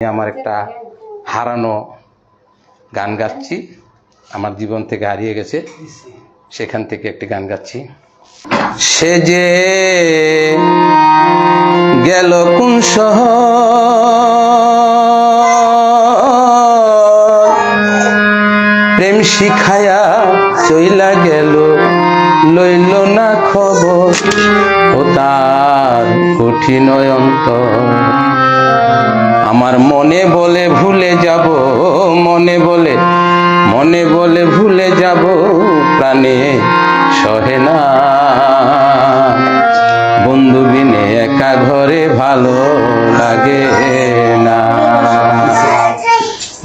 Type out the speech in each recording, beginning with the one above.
আমি আমার একটা হারানো গান গাচ্ছি। আমার জীবন থেকে হারিয়ে গেছে। সেখান থেকে একটি গান গাচ্ছি। সে যে গেল কোন প্রেম শিখায়া চইলা গেল, লইল না খবর। ও তার কঠিন অন্তর। আমার মনে বলে ভুলে যাব, মনে বলে মনে বলে ভুলে যাব, প্রাণে সহে না। বন্ধু বিনে একা ঘরে ভালো লাগে না।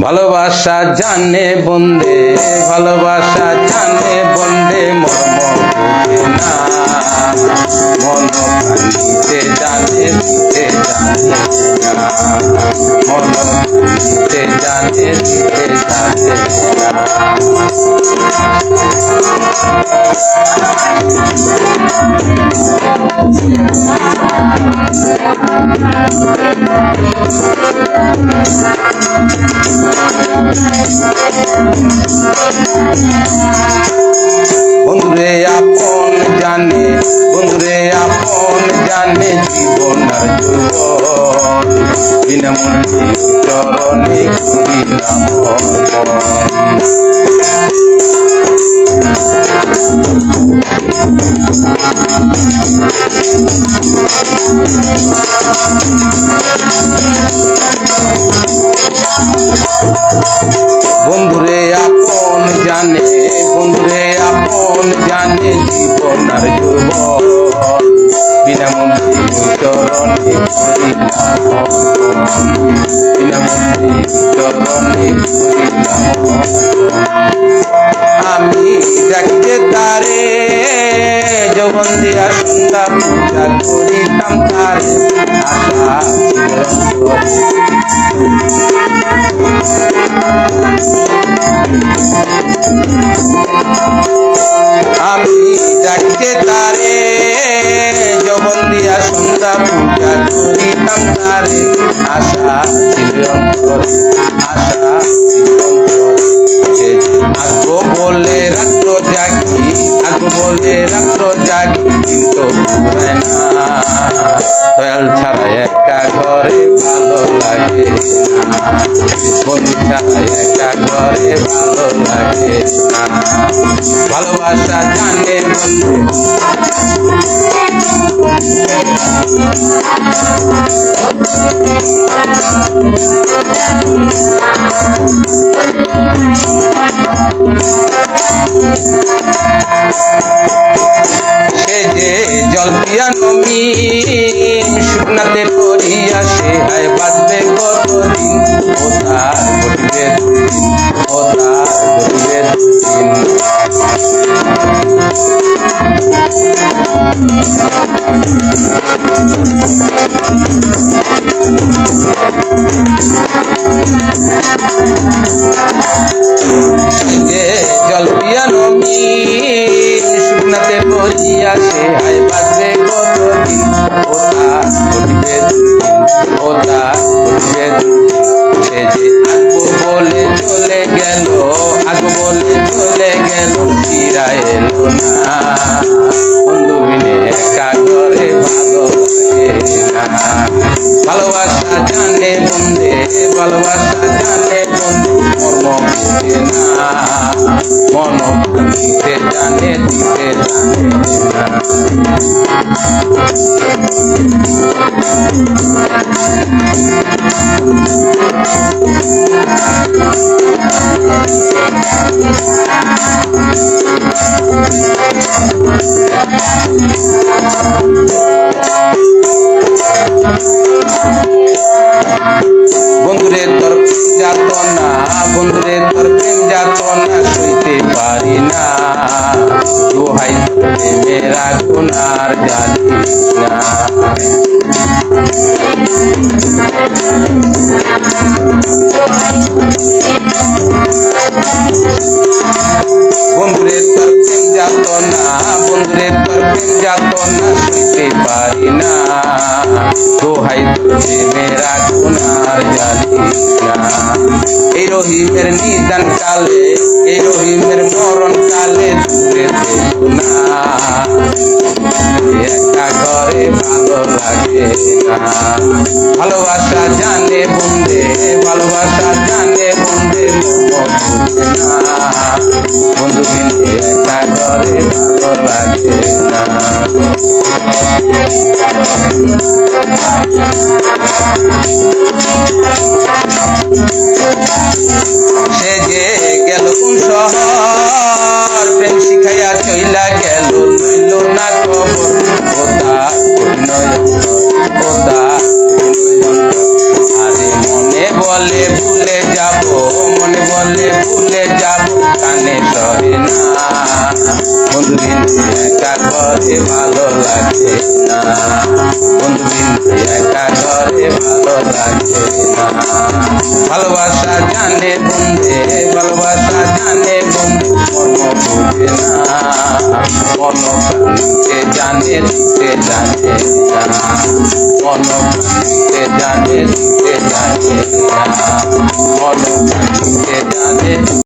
ভালোবাসা জানে বন্দে ভালোবাসা জানে বন্দে বোঝে না। মন জানে জানে। বন্ধুরে আপন জানে বন্ধুরে আপন জানে বিনামূল্যে চরণে করিলাম অর্পণ। বন্ধুরে চরণে অর্পণ। বিনামূল্যে চরণে অর্পণ। আমি ডাকতে তারে যখন দিয়া সন্ধ্যা পূজা করিতাম তারে আশা। তারে আশা ছিল আশা অন্তরে যে বলে রাত্র জাগি আগো বলে রাত্র জাগি, কিন্তু দয়াল ছাড়া একা ঘরে ভালো লাগে না। একা ঘরে ভালো লাগে ভালোবাসা জানে বন্ধু। সে যে জল পিয়া নমি, শুকনাতে করিয়া সে হায় বাঁধবে কতদিন? ও তার ঘটবে ও তার ঘটবে দুদিন। যে জল পিয়া নমি শুকনাতে করিয়া সে হায় বাঁধবে কতদিন? ও তার ঘটবে দুদিন ও তার ঘটবে দুদিন। সে যে আগো বলে চলে গেল আগো বলে চলে গেল, ফিরা এলো না। বন্ধুরে তোর প্রেম যাতনা সইতে পারি না। দোহাই মেরা কোনার জানি না। দোহাই মেরা গুনার জালিস না এই রহিমের নিদান কালে, এই রহিমের মরণ কালে দূরে না। একা ঘরে ভালো লাগে না। ভালোবাসা সে যে গেল কোন শহর? বলো সে জানে সে জানে বলো সে জানে সে জানে বলো সে জানে।